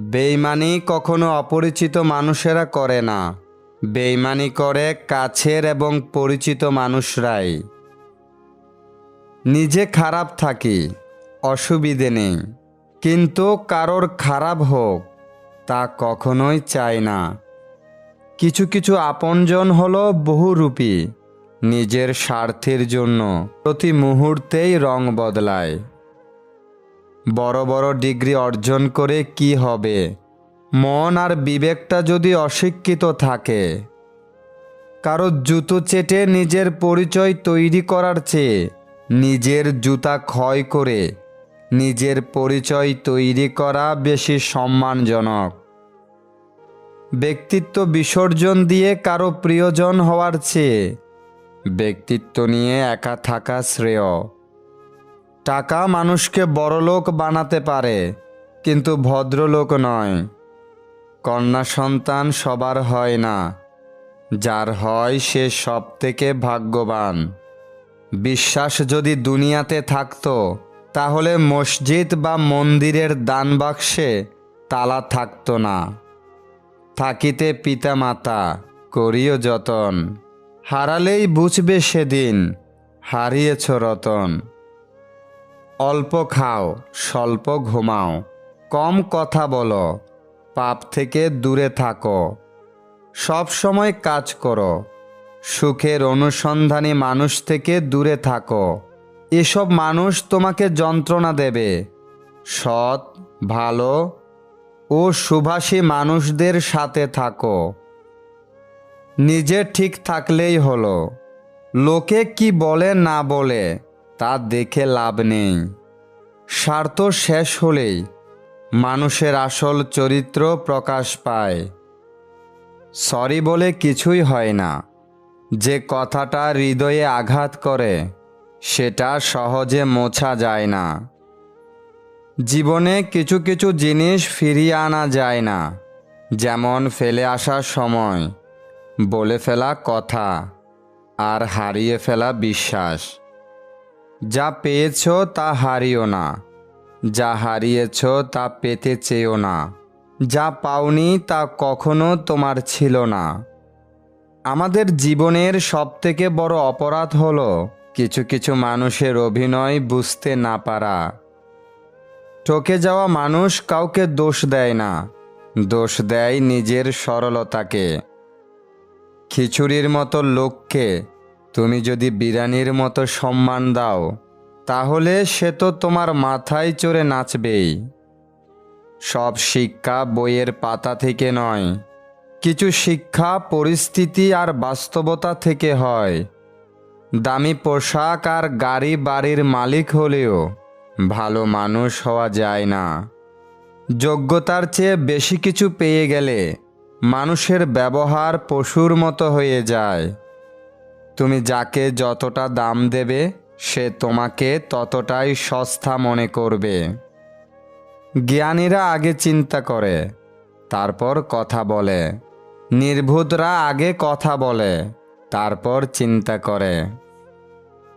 বেইমানি কখনো অপরিচিত মানুষেরা করে না। বেইমানি করে কাছের এবং পরিচিত মানুষরাই। নিজে খারাপ থাকি, অসুবিধে নেই। কিন্তু কারোর খারাপ হোক, তা কখনোই চাই না। কিছু কিছু আপনজন হলো বহুরূপী, নিজের স্বার্থের জন্য প্রতি মুহূর্তেই রং বদলায়। বড় বড় ডিগ্রি অর্জন করে কি হবে? মন আর বিবেকটা যদি অশিক্ষিত থাকে, কারও জুতো চেটে নিজের পরিচয় তৈরি করার চেয়ে নিজের জুতা ক্ষয় করে নিজের পরিচয় তৈরি করা বেশি সম্মানজনক। ব্যক্তিত্ব বিসর্জন দিয়ে কারও প্রিয়জন হওয়ার চেয়ে ব্যক্তিত্ব নিয়ে একা থাকা শ্রেয়। টাকা মানুষকে বড়লোক বানাতে পারে, কিন্তু ভদ্রলোক নয়। কন্যা সন্তান সবার হয় না, যার হয় সে সব থেকে ভাগ্যবান। বিশ্বাস যদি দুনিয়াতে থাকতো, তাহলে মসজিদ বা মন্দিরের দান বাক্সে তালা থাকতো না। থাকিতে পিতা মাতা করিও যতন। হারালেই বুঝবে সেদিন, হারিয়েছ রতন। অল্প খাও, স্বল্প ঘুমাও। কম কথা বলো, পাপ থেকে দূরে থাকো। সব সময় কাজ করো। সুখের অনুসন্ধানী মানুষ থেকে দূরে থাকো। এসব মানুষ তোমাকে যন্ত্রণা দেবে। সৎ, ভালো ও সুভাষী মানুষদের সাথে থাকো। নিজে ঠিক থাকলেই হলো। লোকে কি বলে না বলে তা দেখে লাভ নেই। স্বার্থ শেষ হলেই মানুষের আসল চরিত্র প্রকাশ পায়। সরি বলে কিছুই হয় না। যে কথাটা হৃদয়ে আঘাত করে, সেটা সহজে মোছা যায় না। জীবনে কিছু কিছু জিনিস ফিরিয়ে আনা যায় না। যেমন ফেলে আসার সময়, বলে ফেলা কথা, আর হারিয়ে ফেলা বিশ্বাস। যা পেয়েছ তা হারিও না। যা হারিয়েছ তা পেতে চেয়েও না। যা পাওনি তা কখনো তোমার ছিল না। আমাদের জীবনের সবথেকে বড় অপরাধ হলো কিছু কিছু মানুষের অভিনয় বুঝতে না পারা। ঠকে যাওয়া মানুষ কাউকে দোষ দেয় না। দোষ দেয় নিজের সরলতাকে। খিচুড়ির মতো লোককে তুমি যদি বিরানির মতো সম্মান দাও, তাহলে সে তো তোমার মাথায় চড়ে নাচবেই। সব শিক্ষা বইয়ের পাতা থেকে নয়, কিছু শিক্ষা পরিস্থিতি আর বাস্তবতা থেকে হয়। দামি পোশাক আর গাড়ি বাড়ির মালিক হলেও ভালো মানুষ হওয়া যায় না। যোগ্যতার চেয়ে বেশি কিছু পেয়ে গেলে মানুষের ব্যবহার পশুর মতো হয়ে যায়। তুমি যাকে যতটা দাম দেবে, সে তোমাকে ততটাই সস্তা মনে করবে। জ্ঞানীরা আগে চিন্তা করে, তারপর কথা বলে। নির্ভুতরা আগে কথা বলে, তারপর চিন্তা করে।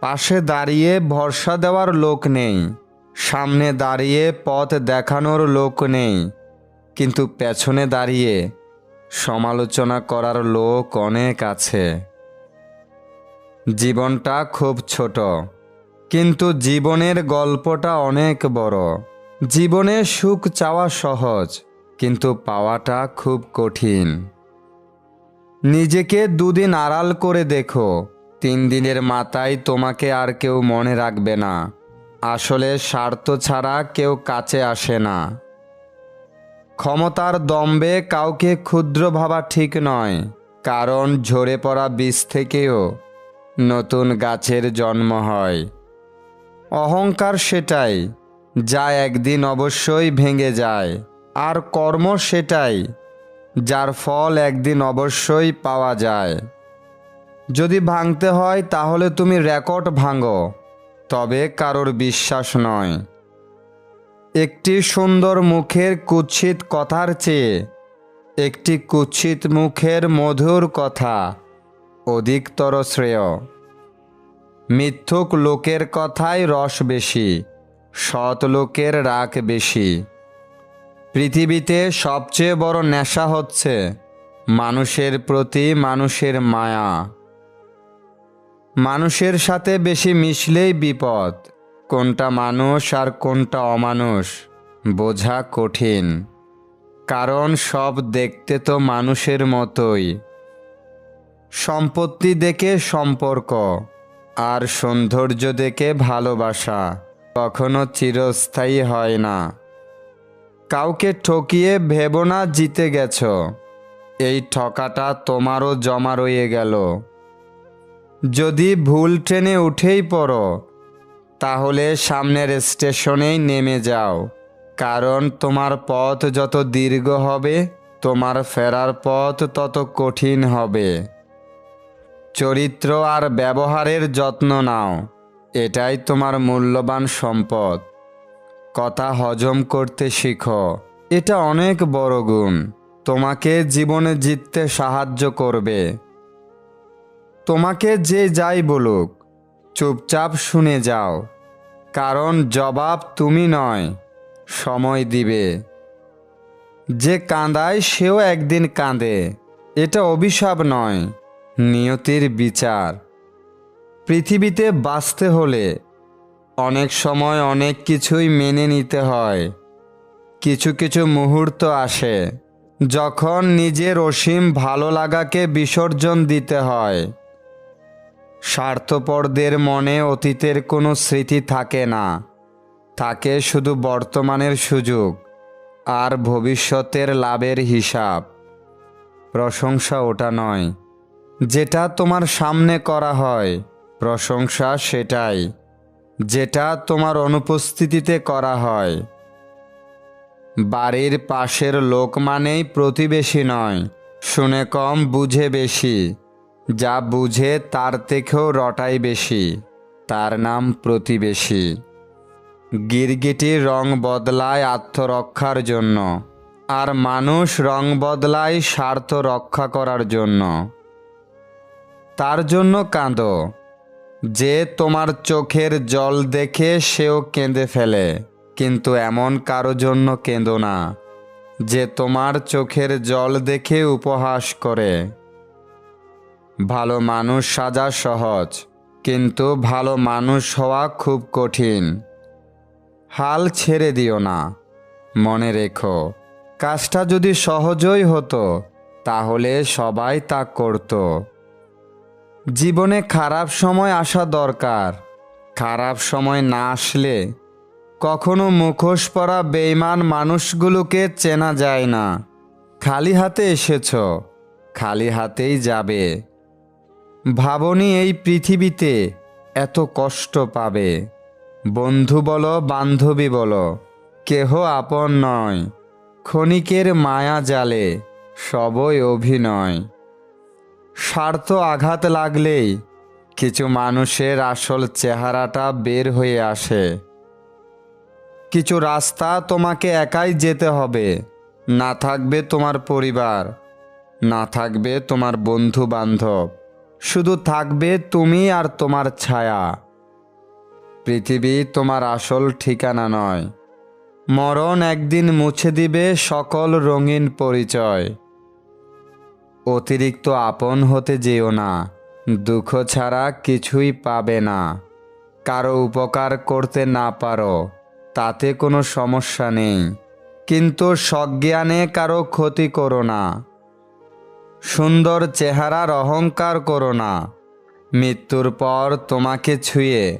পাশে দাঁড়িয়ে ভরসা দেওয়ার লোক নেই, সামনে দাঁড়িয়ে পথ দেখানোর লোক নেই, কিন্তু পেছনে দাঁড়িয়ে সমালোচনা করার লোক অনেক আছে। জীবনটা খুব ছোট। কিন্তু জীবনের গল্পটা অনেক বড়। জীবনে সুখ চাওয়া সহজ, কিন্তু পাওয়াটা খুব কঠিন। নিজেকে দুদিন আড়াল করে দেখো, তিন দিনের মাথায় তোমাকে আর কেউ মনে রাখবে না। আসলে স্বার্থ ছাড়া কেউ কাছে আসে না। ক্ষমতার দম্বে কাউকে ক্ষুদ্র ভাবা ঠিক নয়, কারণ ঝরে পড়া বীজ থেকেও নতুন গাছের জন্ম হয়। অহংকার সেটাই, যা একদিন অবশ্যই ভেঙে যায়। আর কর্ম সেটাই, যার ফল একদিন অবশ্যই পাওয়া যায়। যদি ভাঙতে হয়, তাহলে তুমি রেকর্ড ভাঙো, তবে কারোর বিশ্বাস নয়। একটি সুন্দর মুখের কুৎসিত কথার চেয়ে, একটি কুৎসিত মুখের মধুর কথা। অধিকতর শ্রেয়। মিথ্যুক লোকের কথায় রস বেশি, সৎ লোকের রাগ বেশি। পৃথিবীতে সবচেয়ে বড় নেশা হচ্ছে মানুষের প্রতি মানুষের মায়া। মানুষের সাথে বেশি মিশলেই বিপদ, কোনটা মানুষ আর কোনটা অমানুষ, বোঝা কঠিন। কারণ সব দেখতে তো মানুষের মতোই। সম্পত্তি দেখে সম্পর্ক, আর সৌন্দর্য দেখে ভালোবাসা কখনো চিরস্থায়ী হয় না। কাউকে ঠকিয়ে ভেবো না জিতে গেছ, এই ঠকাটা তোমারও জমা রয়ে গেল। যদি ভুল ট্রেনে উঠেই পড়ো, তাহলে সামনের স্টেশনেই নেমে যাও, কারণ তোমার পথ যত দীর্ঘ হবে, তোমার ফেরার পথ তত কঠিন হবে। চরিত্র আর ব্যবহারের যত্ন নাও। এটাই তোমার মূল্যবান সম্পদ। কথা হজম করতে শিখো। এটা অনেক বড় গুণ। তোমাকে জীবনে জিততে সাহায্য করবে। তোমাকে যে যাই বলুক, চুপচাপ শুনে যাও। কারণ জবাব তুমি নয়, সময় দিবে। যে কাঁদায় সেও একদিন কাঁদে। এটা অভিশাপ নয়। নিয়তির বিচার। পৃথিবীতে বাঁচতে হলে অনেক সময় অনেক কিছুই মেনে নিতে হয়। কিছু কিছু মুহূর্ত আসে যখন নিজের অসীম ভালো লাগাকে বিসর্জন দিতে হয়। স্বার্থপরদের মনে অতীতের কোনো স্মৃতি থাকে না। থাকে শুধু বর্তমানের সুযোগ আর ভবিষ্যতের লাভের হিসাব। প্রশংসা ওটা নয়। যেটা তোমার সামনে করা হয়, প্রশংসা সেটাই। যেটা তোমার অনুপস্থিতিতে করা হয়। বাড়ির পাশের লোক মানেই প্রতিবেশী নয়, শুনে কম বুঝে বেশি। যা বুঝে তার থেকেও রটাই বেশি, তার নাম প্রতিবেশী। গিরগিটির রং বদলায় আত্মরক্ষার জন্য, আর মানুষ রং বদলায় স্বার্থ রক্ষা করার জন্য। তার জন্য কাঁদো। যে তোমার চোখের জল দেখে সেও কেঁদে ফেলে, কিন্তু এমন কারও জন্য কেঁদো না, যে তোমার চোখের জল দেখে উপহাস করে। ভালো মানুষ সাজা সহজ, কিন্তু ভালো মানুষ হওয়া খুব কঠিন। হাল ছেড়ে দিও না, মনে রেখো, কাজটা যদি সহজই হতো, তাহলে সবাই তা করতো। জীবনে খারাপ সময় আসা দরকার। খারাপ সময় না আসলে কখনো মুখোশ পরা বেইমান মানুষগুলোকে চেনা যায় না। খালি হাতে এসেছ, খালি হাতেই যাবে। ভাবনি এই পৃথিবীতে এত কষ্ট পাবে। বন্ধু বলো, বান্ধবী বলো, কেহ আপন নয়। ক্ষণিকের মায়া জালে সবই অভিনয়। স্বার্থ আঘাত লাগলেই কিছু মানুষের আসল চেহারাটা বের হয়ে আসে। কিছু রাস্তা তোমাকে একাই যেতে হবে। না থাকবে তোমার পরিবার, না থাকবে তোমার বন্ধু বান্ধব শুধু থাকবে তুমি আর তোমার ছায়া। পৃথিবী তোমার আসল ঠিকানা নয়। মরণ একদিন মুছে দিবে সকল রঙিন পরিচয়। অতিরিক্ত আপন হতে যেও না, দুঃখ ছাড়া কিছুই পাবে না। কারও উপকার করতে না পারো, তাতে কোনো সমস্যা নেই। কিন্তু সজ্ঞানে কারও ক্ষতি করো না। সুন্দর চেহারার অহংকার করো না। মৃত্যুর পর তোমাকে ছুঁয়ে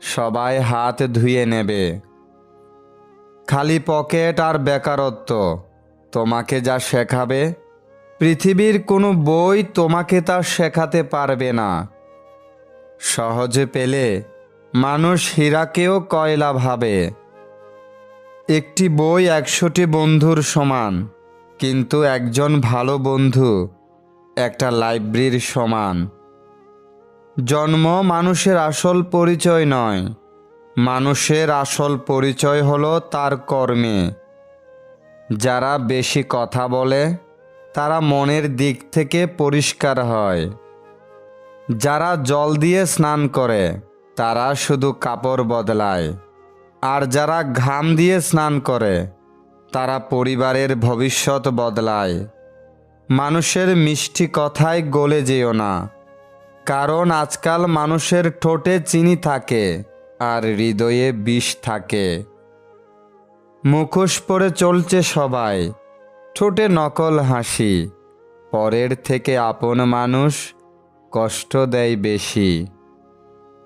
সবাই হাত ধুয়ে নেবে। খালি পকেট আর বেকারত্ব, তোমাকে যা শেখাবে পৃথিবীর কোনো বই তোমাকে তা শেখাতে পারবে না। সহজে পেলে মানুষ হীরাকেও কয়লা ভাবে। একটি বই একশোটি বন্ধুর সমান, কিন্তু একজন ভালো বন্ধু একটা লাইব্রেরির সমান। জন্ম মানুষের আসল পরিচয় নয়, মানুষের আসল পরিচয় হলো তার কর্মে। যারা বেশি কথা বলে তারা মনের দিক থেকে পরিষ্কার হয়। যারা জল দিয়ে স্নান করে, তারা শুধু কাপড় বদলায়। আর যারা ঘাম দিয়ে স্নান করে, তারা পরিবারের ভবিষ্যৎ বদলায়। মানুষের মিষ্টি কথায় গলে যেও না। কারণ আজকাল মানুষের ঠোঁটে চিনি থাকে, আর হৃদয়ে বিষ থাকে। মুখোশ পরে চলছে সবাই। ঠোঁটে নকল হাসি। পরের থেকে আপন মানুষ কষ্ট দেয় বেশি।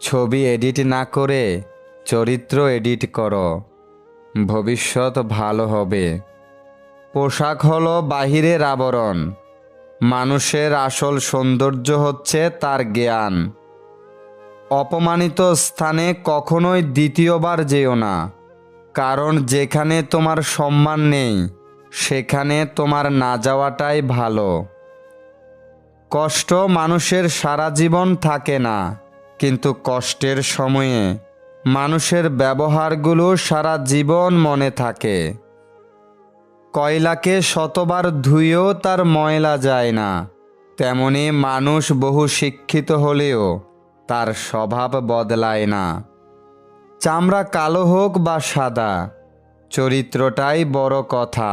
ছবি এডিট না করে চরিত্র এডিট করো। ভবিষ্যৎ ভালো হবে। পোশাক হলো বাহিরের আবরণ। মানুষের আসল সৌন্দর্য হচ্ছে তার জ্ঞান। অপমানিত স্থানে কখনোই দ্বিতীয়বার যেও না। কারণ যেখানে তোমার সম্মান নেই সেখানে তোমার না যাওয়াটাই ভালো। কষ্ট মানুষের সারা জীবন থাকে না, কিন্তু কষ্টের সময়ে মানুষের ব্যবহারগুলো সারা জীবন মনে থাকে। কয়লাকে শতবার ধুয়েও তার ময়লা যায় না, তেমনি মানুষ বহু শিক্ষিত হলেও তার স্বভাব বদলায় না। চামড়া কালো হোক বা সাদা, চরিত্রটাই বড় কথা।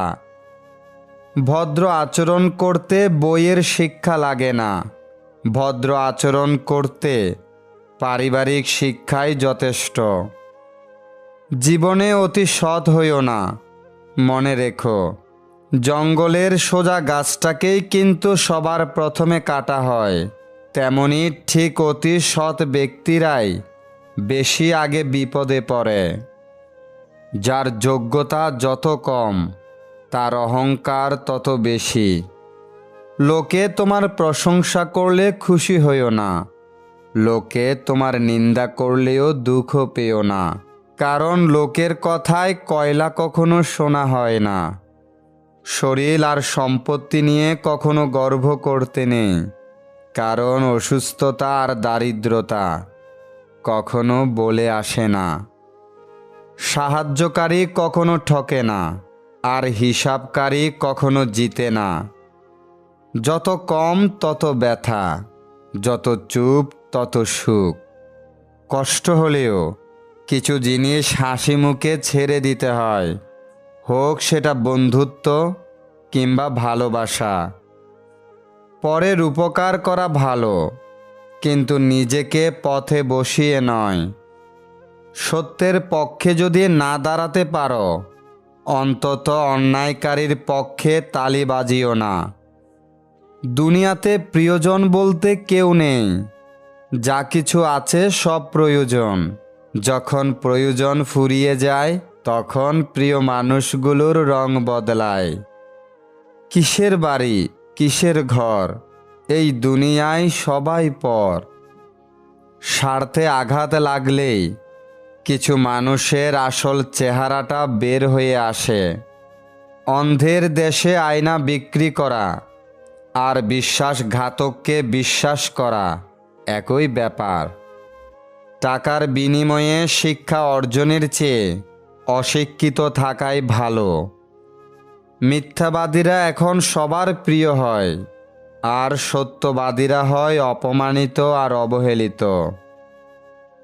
ভদ্র আচরণ করতে বইয়ের শিক্ষা লাগে না। ভদ্র আচরণ করতে পারিবারিক শিক্ষাই যথেষ্ট। জীবনে অতি সৎ হইও না, মনে রেখো। জঙ্গলের সোজা গাছটাকেই কিন্তু সবার প্রথমে কাটা হয়। তেমনি ঠিক অতি সৎ ব্যক্তিরাই বেশি আগে বিপদে পড়ে। যার যোগ্যতা যত কম তার অহংকার তত বেশি। লোকে তোমার প্রশংসা করলে খুশি হইও না। লোকে তোমার নিন্দা করলেও দুঃখ পেও না। কারণ লোকের কথায় কয়লা কখনো শোনা হয় না। শরীর আর সম্পত্তি নিয়ে কখনো গর্ব করতে নেই। কারণ অসুস্থতা আর দারিদ্রতা কখনো বলে আসে না। সাহায্যকারী কখনো ঠকে না। আর হিসাবকারী কখনো জিতে না। যত কম, তত ব্যথা, যত চুপ, তত সুখ। কষ্ট হলেও কিছু জিনিস হাসি মুখে ছেড়ে দিতে হয়। হোক সেটা বন্ধুত্ব কিংবা ভালোবাসা। পরের উপকার করা ভালো, কিন্তু নিজেকে পথে বসিয়ে নয়। সত্যের পক্ষে যদি না দাঁড়াতে পারো অন্তত অন্যায়কারীর পক্ষে তালি বাজিও না। দুনিয়াতে প্রিয়জন বলতে কেউ নেই। যা কিছু আছে সব প্রয়োজন। যখন প্রয়োজন ফুরিয়ে যায়, তখন প্রিয় মানুষগুলোর রং বদলায়। কিসের বাড়ি, কিসের ঘর, এই দুনিয়ায় সবাই পর। স্বার্থে আঘাত লাগলেই কিছু মানুষের আসল চেহারাটা বের হয়ে আসে। অন্ধের দেশে আয়না বিক্রি করা আর বিশ্বাসঘাতককে বিশ্বাস করা একই ব্যাপার। টাকার বিনিময়ে শিক্ষা অর্জনের চেয়ে অশিক্ষিত থাকাই ভালো। মিথ্যাবাদীরা এখন সবার প্রিয় হয়, আর সত্যবাদীরা হয় অপমানিত আর অবহেলিত।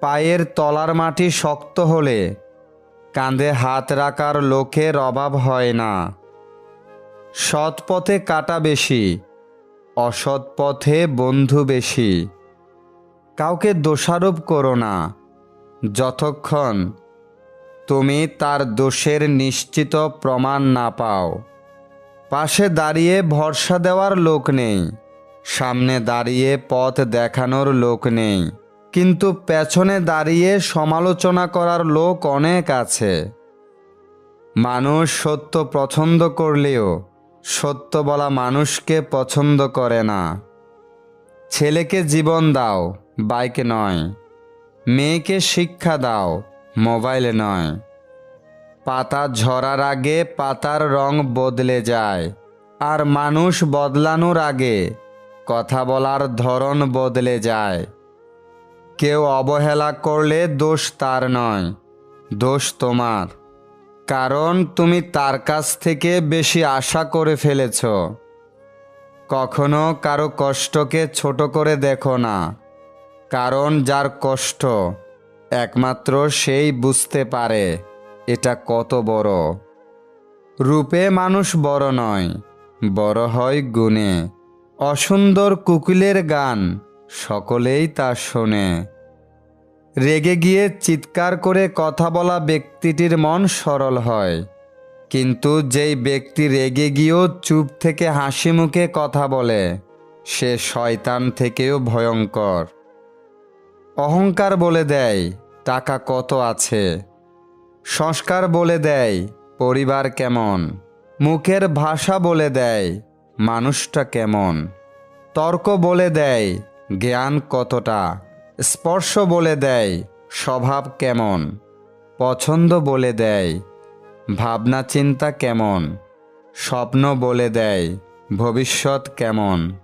পায়ের তলার মাটি শক্ত হলে কাঁধে হাত রাখার লোকের অভাব হয় না। সৎ পথে কাটা বেশি, অসৎ পথে বন্ধু বেশি। কাউকে দোষারোপ করো না, যতক্ষণ তুমি তার দোষের নিশ্চিত প্রমাণ না পাও। পাশে দাঁড়িয়ে ভরসা দেওয়ার লোক নেই, সামনে দাঁড়িয়ে পথ দেখানোর লোক নেই। কিন্তু পেছনে দাঁড়িয়ে সমালোচনা করার লোক অনেক আছে। মানুষ সত্য পছন্দ করলেও সত্য বলা মানুষকে পছন্দ করে না। ছেলেকে জীবন দাও, বাইকে নয়। মেয়েকে শিক্ষা দাও, মোবাইলে নয়। পাতা ঝরার আগে পাতার রং বদলে যায়। আর মানুষ বদলানোর আগে কথা বলার ধরন বদলে যায়। কেউ অবহেলা করলে দোষ তার নয়, দোষ তোমার। কারণ তুমি তার কাছ থেকে বেশি আশা করে ফেলেছ। কখনো কারও কষ্টকে ছোট করে দেখো না, কারণ যার কষ্ট একমাত্র সেই বুঝতে পারে, এটা কত বড়। রূপে মানুষ বড় নয়, বড় হয় গুণে। অসুন্দর কুকিলের গান সকলেই তা শোনে। রেগে গিয়ে চিৎকার করে কথা বলা ব্যক্তিটির মন সরল হয়। কিন্তু যেই ব্যক্তি রেগে গিয়েও চুপ থেকে হাসি মুখে কথা বলে, সে শয়তান থেকেও ভয়ঙ্কর। অহংকার বলে দেয়, টাকা কত আছে? সংস্কার বলে দেয়, পরিবার কেমন? মুখের ভাষা বলে দেয়, মানুষটা কেমন? তর্ক বলে দেয় জ্ঞান কতটা? স্পর্শ বলে দেয়, স্বভাব কেমন? পছন্দ বলে দেয়, ভাবনা চিন্তা কেমন? স্বপ্ন বলে দেয়, ভবিষ্যৎ কেমন?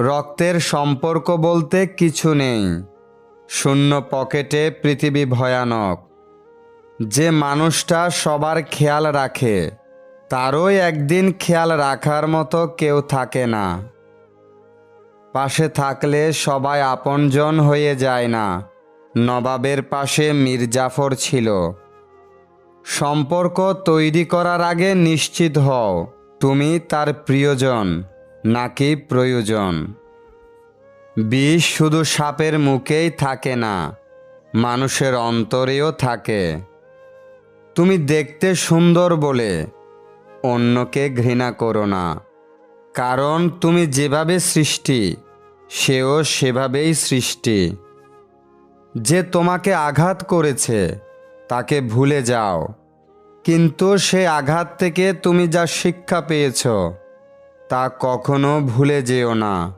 রক্তের সম্পর্ক বলতে কিছু নেই। শূন্য পকেটে পৃথিবী ভয়ানক। যে মানুষটা সবার খেয়াল রাখে, তারও একদিন খেয়াল রাখার মতো কেউ থাকে না। পাশে থাকলে সবাই আপনজন হয়ে যায় না। নবাবের পাশে মীর জাফর ছিল। সম্পর্ক তৈরি করার আগে নিশ্চিত হও, তুমি তার প্রিয়জন নাকি প্রয়োজন। বিষ শুধু সাপের মুখেই থাকে না, মানুষের অন্তরেও থাকে। তুমি দেখতে সুন্দর বলে অন্যকে ঘৃণা করো না, কারণ তুমি যেভাবে সৃষ্টি সেও সেভাবেই সৃষ্টি। যে তোমাকে আঘাত করেছে, তাকে ভুলে যাও। কিন্তু সে আঘাত থেকে তুমি যা শিক্ষা পেয়েছ, তা কখনো ভুলে যেও না।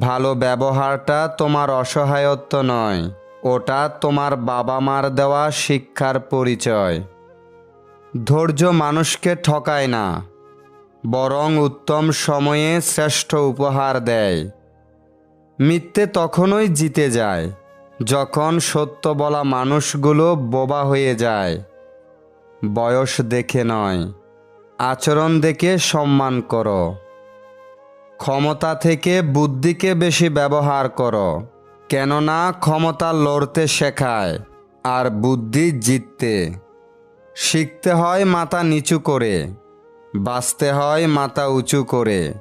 ভালো ব্যবহারটা তোমার অসহায়ত্ব নয়, ওটা তোমার বাবা মার দেওয়া শিক্ষার পরিচয়। ধৈর্য মানুষকে ঠকায় না। বরং উত্তম সময়ে শ্রেষ্ঠ উপহার দেয়। মিথ্যে তখনই জিতে যায়, যখন সত্য বলা মানুষগুলো বোবা হয়ে যায়। বয়স দেখে নয়, আচরণ দেখে সম্মান করো। ক্ষমতা থেকে বুদ্ধিকে বেশি ব্যবহার করো, কেননা ক্ষমতা লড়তে শেখায় আর বুদ্ধি জিততে। শিখতে হয় মাথা নিচু করে। বাঁচতে হয় মাথা উঁচু করে।